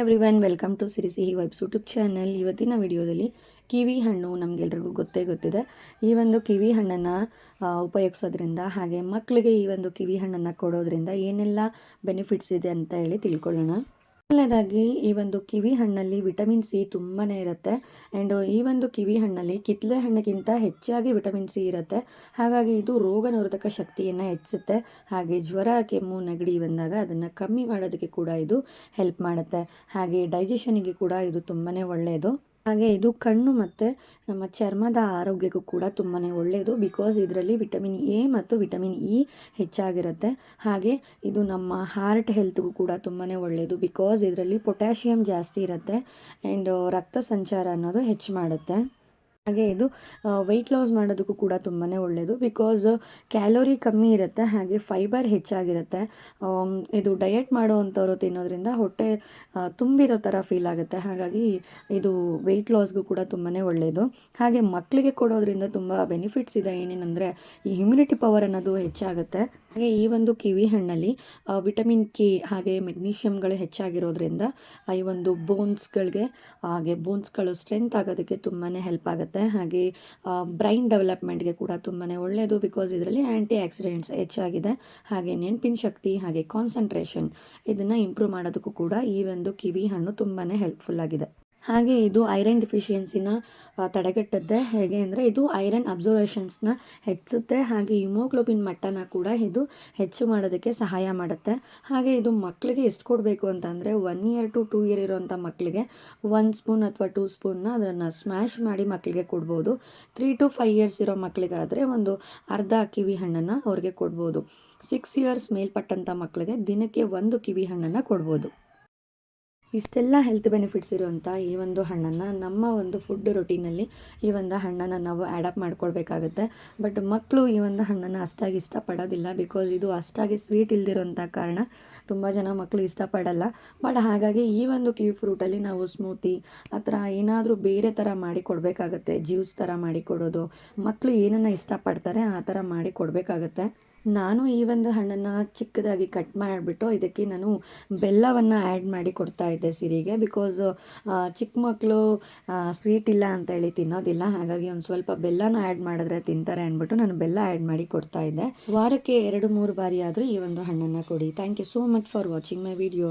Everyone welcome to Siri Sihi vibes YouTube channel ಇವತ್ತಿನ ವಿಡಿಯೋದಲ್ಲಿ ಕಿವಿ ಹಣ್ಣು ನಮಗೆಲ್ರಿಗೂ ಗೊತ್ತೇ ಗೊತ್ತಿದೆ. ಈ ಒಂದು ಕಿವಿ ಹಣ್ಣನ್ನು ಉಪಯೋಗಿಸೋದ್ರಿಂದ ಹಾಗೆ ಮಕ್ಕಳಿಗೆ ಈ ಒಂದು ಕಿವಿ ಹಣ್ಣನ್ನು ಕೊಡೋದ್ರಿಂದ ಏನೆಲ್ಲ ಬೆನಿಫಿಟ್ಸ್ ಇದೆ ಅಂತ ಹೇಳಿ ತಿಳ್ಕೊಳ್ಳೋಣ. ಮೊದಲನೇದಾಗಿ ಈ ಒಂದು ಕಿವಿ ಹಣ್ಣಲ್ಲಿ ವಿಟಮಿನ್ ಸಿ ತುಂಬಾ ಇರುತ್ತೆ. ಆ್ಯಂಡ್ ಈ ಒಂದು ಕಿವಿ ಹಣ್ಣಲ್ಲಿ ಕಿತ್ತಳೆ ಹಣ್ಣಿಗಿಂತ ಹೆಚ್ಚಾಗಿ ವಿಟಮಿನ್ ಸಿ ಇರುತ್ತೆ. ಹಾಗಾಗಿ ಇದು ರೋಗ ನಿರೋಧಕ ಶಕ್ತಿಯನ್ನು ಹೆಚ್ಚಿಸುತ್ತೆ. ಹಾಗೆ ಜ್ವರ, ಕೆಮ್ಮು, ನೆಗಡಿ ಬಂದಾಗ ಅದನ್ನು ಕಮ್ಮಿ ಮಾಡೋದಕ್ಕೆ ಕೂಡ ಇದು ಹೆಲ್ಪ್ ಮಾಡುತ್ತೆ. ಹಾಗೆ ಡೈಜೆಷನಿಗೆ ಕೂಡ ಇದು ತುಂಬಾ ಒಳ್ಳೆಯದು ಹಾಗೆ ಇದು ಕಣ್ಣು ಮತ್ತು ನಮ್ಮ ಚರ್ಮದ ಆರೋಗ್ಯಕ್ಕೂ ಕೂಡ ತುಂಬಾ ಒಳ್ಳೆಯದು ಬಿಕಾಸ್ ಇದರಲ್ಲಿ ವಿಟಮಿನ್ ಎ ಮತ್ತು ವಿಟಮಿನ್ ಇ ಹೆಚ್ಚಾಗಿರುತ್ತೆ. ಹಾಗೆ ಇದು ನಮ್ಮ ಹಾರ್ಟ್ ಹೆಲ್ತ್ಗೂ ಕೂಡ ತುಂಬಾ ಒಳ್ಳೆಯದು ಬಿಕಾಸ್ ಇದರಲ್ಲಿ ಪೊಟ್ಯಾಷಿಯಮ್ ಜಾಸ್ತಿ ಇರುತ್ತೆ. ಆ್ಯಂಡ್ ರಕ್ತ ಸಂಚಾರ ಅನ್ನೋದು ಹೆಚ್ಚು ಮಾಡುತ್ತೆ. ಹಾಗೆ ಇದು ವೆಯ್ಟ್ ಲಾಸ್ ಮಾಡೋದಕ್ಕೂ ಕೂಡ ತುಂಬಾ ಒಳ್ಳೆಯದು ಬಿಕಾಸ್ ಕ್ಯಾಲೋರಿ ಕಮ್ಮಿ ಇರುತ್ತೆ, ಹಾಗೆ ಫೈಬರ್ ಹೆಚ್ಚಾಗಿರುತ್ತೆ. ಇದು ಡಯಟ್ ಮಾಡೋ ಅಂಥವ್ರು ತಿನ್ನೋದ್ರಿಂದ ಹೊಟ್ಟೆ ತುಂಬಿರೋ ಥರ ಫೀಲ್ ಆಗುತ್ತೆ. ಹಾಗಾಗಿ ಇದು ವೆಯ್ಟ್ ಲಾಸ್ಗೂ ಕೂಡ ತುಂಬಾ ಒಳ್ಳೆಯದು ಹಾಗೆ ಮಕ್ಕಳಿಗೆ ಕೊಡೋದ್ರಿಂದ ತುಂಬ ಬೆನಿಫಿಟ್ಸ್ ಇದೆ ಏನೇನಂದರೆ, ಈ ಇಮ್ಯುನಿಟಿ ಪವರ್ ಅನ್ನೋದು ಹೆಚ್ಚಾಗುತ್ತೆ. ಹಾಗೆ ಈ ಒಂದು ಕಿವಿ ಹಣ್ಣಲ್ಲಿ ವಿಟಮಿನ್ ಕೆ ಹಾಗೆ ಮೆಗ್ನೀಷಿಯಮ್ಗಳು ಹೆಚ್ಚಾಗಿರೋದ್ರಿಂದ ಈ ಒಂದು ಬೋನ್ಸ್ಗಳಿಗೆ ಹಾಗೆ ಬೋನ್ಸ್ಗಳು ಸ್ಟ್ರೆಂತ್ ಆಗೋದಕ್ಕೆ ತುಂಬಾ ಹೆಲ್ಪ್ ಆಗುತ್ತೆ. ಹಾಗೆ ಬ್ರೈನ್ ಡೆವಲಪ್ಮೆಂಟ್ಗೆ ಕೂಡ ತುಂಬಾ ಒಳ್ಳೆಯದು ಬಿಕಾಸ್ ಇದರಲ್ಲಿ ಆ್ಯಂಟಿ ಆಕ್ಸಿಡೆಂಟ್ಸ್ ಹೆಚ್ಚಾಗಿದೆ. ಹಾಗೆ ನೆನಪಿನ ಶಕ್ತಿ, ಹಾಗೆ ಕಾನ್ಸಂಟ್ರೇಷನ್ ಇದನ್ನು ಇಂಪ್ರೂವ್ ಮಾಡೋದಕ್ಕೂ ಕೂಡ ಈ ಒಂದು ಕಿವಿ ಹಣ್ಣು ತುಂಬಾ ಹೆಲ್ಪ್ಫುಲ್ ಆಗಿದೆ. ಹಾಗೆ ಇದು ಐರನ್ ಡಿಫಿಷಿಯನ್ಸಿನ ತಡೆಗಟ್ಟುತ್ತೆ. ಹೇಗೆ ಅಂದರೆ ಇದು ಐರನ್ ಅಬ್ಸರ್ವೇಷನ್ಸ್ನ ಹೆಚ್ಚುತ್ತೆ. ಹಾಗೆ ಹಿಮೋಗ್ಲೋಬಿನ್ ಮಟ್ಟನ ಕೂಡ ಇದು ಹೆಚ್ಚು ಮಾಡೋದಕ್ಕೆ ಸಹಾಯ ಮಾಡುತ್ತೆ. ಹಾಗೆ ಇದು ಮಕ್ಕಳಿಗೆ ಎಷ್ಟು ಕೊಡಬೇಕು ಅಂತಂದರೆ one year to two year ಇರೋಂಥ ಮಕ್ಕಳಿಗೆ ಒನ್ ಸ್ಪೂನ್ ಅಥವಾ ಟೂ ಸ್ಪೂನ್ನ ಅದನ್ನು ಸ್ಮ್ಯಾಶ್ ಮಾಡಿ ಮಕ್ಕಳಿಗೆ ಕೊಡ್ಬೋದು. ತ್ರೀ ಟು ಫೈವ್ ಇಯರ್ಸ್ ಇರೋ ಮಕ್ಕಳಿಗಾದರೆ ಒಂದು ಅರ್ಧ ಕಿವಿ ಹಣ್ಣನ್ನು ಅವ್ರಿಗೆ ಕೊಡ್ಬೋದು. ಸಿಕ್ಸ್ ಇಯರ್ಸ್ ಮೇಲ್ಪಟ್ಟಂಥ ಮಕ್ಕಳಿಗೆ ದಿನಕ್ಕೆ ಒಂದು ಕಿವಿ ಹಣ್ಣನ್ನು ಕೊಡ್ಬೋದು. ಇಷ್ಟೆಲ್ಲ ಹೆಲ್ತ್ ಬೆನಿಫಿಟ್ಸ್ ಇರುವಂಥ ಈ ಒಂದು ಹಣ್ಣನ್ನು ನಮ್ಮ ಒಂದು ಫುಡ್ ರೊಟೀನಲ್ಲಿ ಈ ಒಂದು ಹಣ್ಣನ್ನು ನಾವು ಆ್ಯಡಪ್ ಮಾಡ್ಕೊಳ್ಬೇಕಾಗುತ್ತೆ. ಬಟ್ ಮಕ್ಕಳು ಈ ಒಂದು ಹಣ್ಣನ್ನು ಅಷ್ಟಾಗಿ ಇಷ್ಟಪಡೋದಿಲ್ಲ ಬಿಕಾಸ್ ಇದು ಅಷ್ಟಾಗಿ ಸ್ವೀಟ್ ಇಲ್ದಿರೋಂಥ ಕಾರಣ ತುಂಬ ಜನ ಮಕ್ಕಳು ಇಷ್ಟಪಡಲ್ಲ. ಬಟ್ ಹಾಗಾಗಿ ಈ ಒಂದು ಕಿವಿ ಫ್ರೂಟಲ್ಲಿ ನಾವು ಸ್ಮೂತಿ ಆ ಥರ ಏನಾದರೂ ಬೇರೆ ಥರ ಮಾಡಿ ಕೊಡಬೇಕಾಗತ್ತೆ. ಜ್ಯೂಸ್ ಥರ ಮಾಡಿ ಕೊಡೋದು. ಮಕ್ಕಳು ಏನನ್ನು ಇಷ್ಟಪಡ್ತಾರೆ ಆ ಥರ ಮಾಡಿ ಕೊಡಬೇಕಾಗತ್ತೆ. ನಾನು ಈ ಒಂದು ಹಣ್ಣನ್ನು ಚಿಕ್ಕದಾಗಿ ಕಟ್ ಮಾಡಿಬಿಟ್ಟು ಇದಕ್ಕೆ ನಾನು ಬೆಲ್ಲವನ್ನು ಆ್ಯಡ್ ಮಾಡಿ ಕೊಡ್ತಾ ಇದ್ದೆ ಸಿರಿಗೆ ಬಿಕಾಸ್ ಚಿಕ್ಕ ಮಕ್ಕಳು ಸ್ವೀಟ್ ಇಲ್ಲ ಅಂತೇಳಿ ತಿನ್ನೋದಿಲ್ಲ. ಹಾಗಾಗಿ ಒಂದು ಸ್ವಲ್ಪ ಬೆಲ್ಲನ ಆ್ಯಡ್ ಮಾಡಿದ್ರೆ ತಿಂತಾರೆ ಅಂದ್ಬಿಟ್ಟು ನಾನು ಬೆಲ್ಲ ಆ್ಯಡ್ ಮಾಡಿ ಕೊಡ್ತಾ ಇದ್ದೆ. ವಾರಕ್ಕೆ ಎರಡು, ಮೂರು ಬಾರಿ ಆದರೂ ಈ ಒಂದು ಹಣ್ಣನ್ನು ಕೊಡಿ. Thank you so much for watching my video